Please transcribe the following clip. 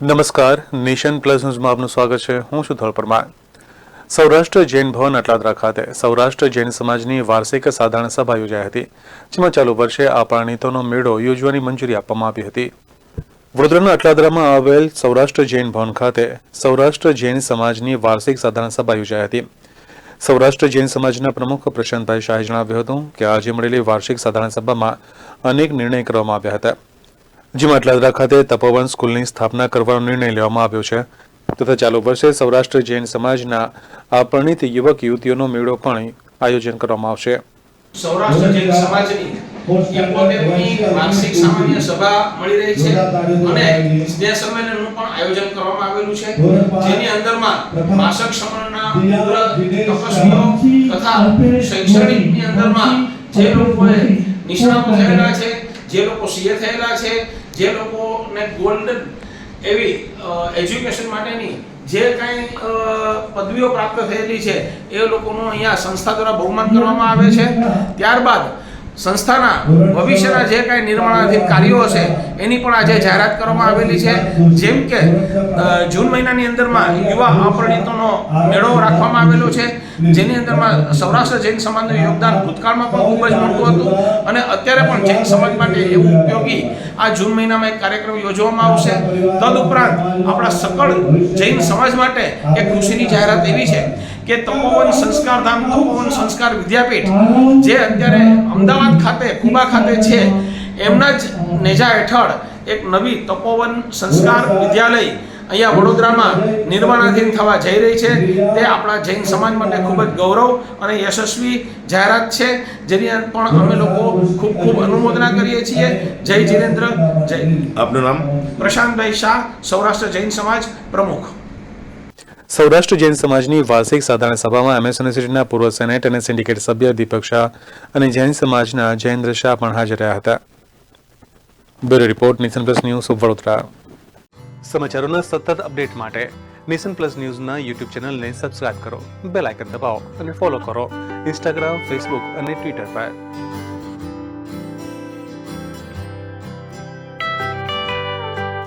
નમસ્કાર. Nation plus ન્યૂઝમાં આપનું સ્વાગત છે. હું છું ધોળ પરમાર. સૌરાષ્ટ્ર જૈન ભવન અટલાદરા ખાતે સૌરાષ્ટ્ર જૈન સમાજની વાર્ષિક સાધારણ સભા યોજાઈ હતી, જેમાં ચાલુ વર્ષે આ પરિણીતોનો મેળો યોજવાની મંજૂરી આપવામાં આવી હતી. વડોદરાના અટલાદરામાં આવેલ સૌરાષ્ટ્ર જૈન ભવન ખાતે સૌરાષ્ટ્ર જૈન સમાજની વાર્ષિક સાધારણ સભા યોજાઈ હતી. સૌરાષ્ટ્ર જૈન સમાજના પ્રમુખ પ્રશાંતભાઈ શાહે જણાવ્યું હતું કે આજે મળેલી વાર્ષિક સાધારણ સભામાં અનેક નિર્ણય કરવામાં આવ્યા હતા. જેમાં અટલાદરા ખાતે તપોવન સ્કૂલની સ્થાપના કરવાનો નિર્ણય લેવામાં આવ્યો છે. તથા ચાલુ વર્ષે સૌરાષ્ટ્ર જૈન સમાજના આ યુવક યુવતીઓનો મેળો પણ આયોજન કરવામાં આવશે. સૌરાષ્ટ્ર જૈન સમાજની એકોતેરમી છે જે લોકો સીએ થયેલા છે, જે લોકોને ગોલ્ડન એવી એજ્યુકેશન માટેની જે કાંઈ પદવીઓ પ્રાપ્ત થયેલી છે, એ લોકોનું અહીંયા સંસ્થા દ્વારા બહુમાન કરવામાં આવે છે. ત્યારબાદ સંસ્થાના ભવિષ્યના જે કાંઈ નિર્માણાધીન કાર્યો છે, એની પણ આજે જાહેરાત કરવામાં આવેલી છે. જેમ કે જૂન મહિનાની અંદરમાં યુવા અપરિણિતોનો મેળો રાખવામાં આવેલો છે. જેની અંદરમાં સૌરાષ્ટ્ર જૈન સમાજનું યોગદાન ભૂતકાળમાં પણ ખૂબ જ મોટું હતું અને અત્યારે પણ જૈન સમાજ માટે એવું ઉપયોગી આ જૂન મહિનામાં એક કાર્યક્રમ યોજવામાં આવશે. તદુપરાંત આપણા સકળ જૈન સમાજ માટે એક ખુશીની જાહેરાત એવી છે કે તપોવન સંસ્કાર ધામ તપોવન સંસ્કાર વિદ્યાપીઠ જે અત્યારે અમદાવાદ ખાતે કુબા ખાતે છે એમના જ નેજા હેઠળ એક નવી તપોવન સંસ્કાર વિદ્યાલય અહીંયા વડોદરામાં નિર્માણાધીન થવા જઈ રહી છે. તે આપણા જૈન સમાજ માટે ખૂબ જ ગૌરવ અને યશસ્વી જાહેરાત છે જેની પણ અમે લોકો ખૂબ ખૂબ અનુમોદના કરીએ છીએ. જય જીરેન્દ્ર જય આપનું નામ? પ્રશાંતભાઈ શાહ સૌરાષ્ટ્ર જૈન સમાજ પ્રમુખ. સૌરાષ્ટ્ર જૈન સમાજની વાર્ષિક સાધારણ સભામાં એમએસ યુનિવર્સિટીના પૂર્વ સેનેટ અને સિન્ડિકેટ સભ્ય દીપક શાહ અને જૈન સમાજના જયેન્દ્ર શાહ પણ હાજર રહ્યા હતા. Bureau report Nishan plus news Vadodara. સમાચારોના સતત અપડેટ માટે નિશન પ્લસ ન્યૂઝના યુટ્યુબ ચેનલને સબસ્ક્રાઇબ કરો, બેલ આઇકન દબાવો અને ફોલો કરો. ઇન્સ્ટાગ્રામ, ફેસબુક અને ટ્વિટર પર.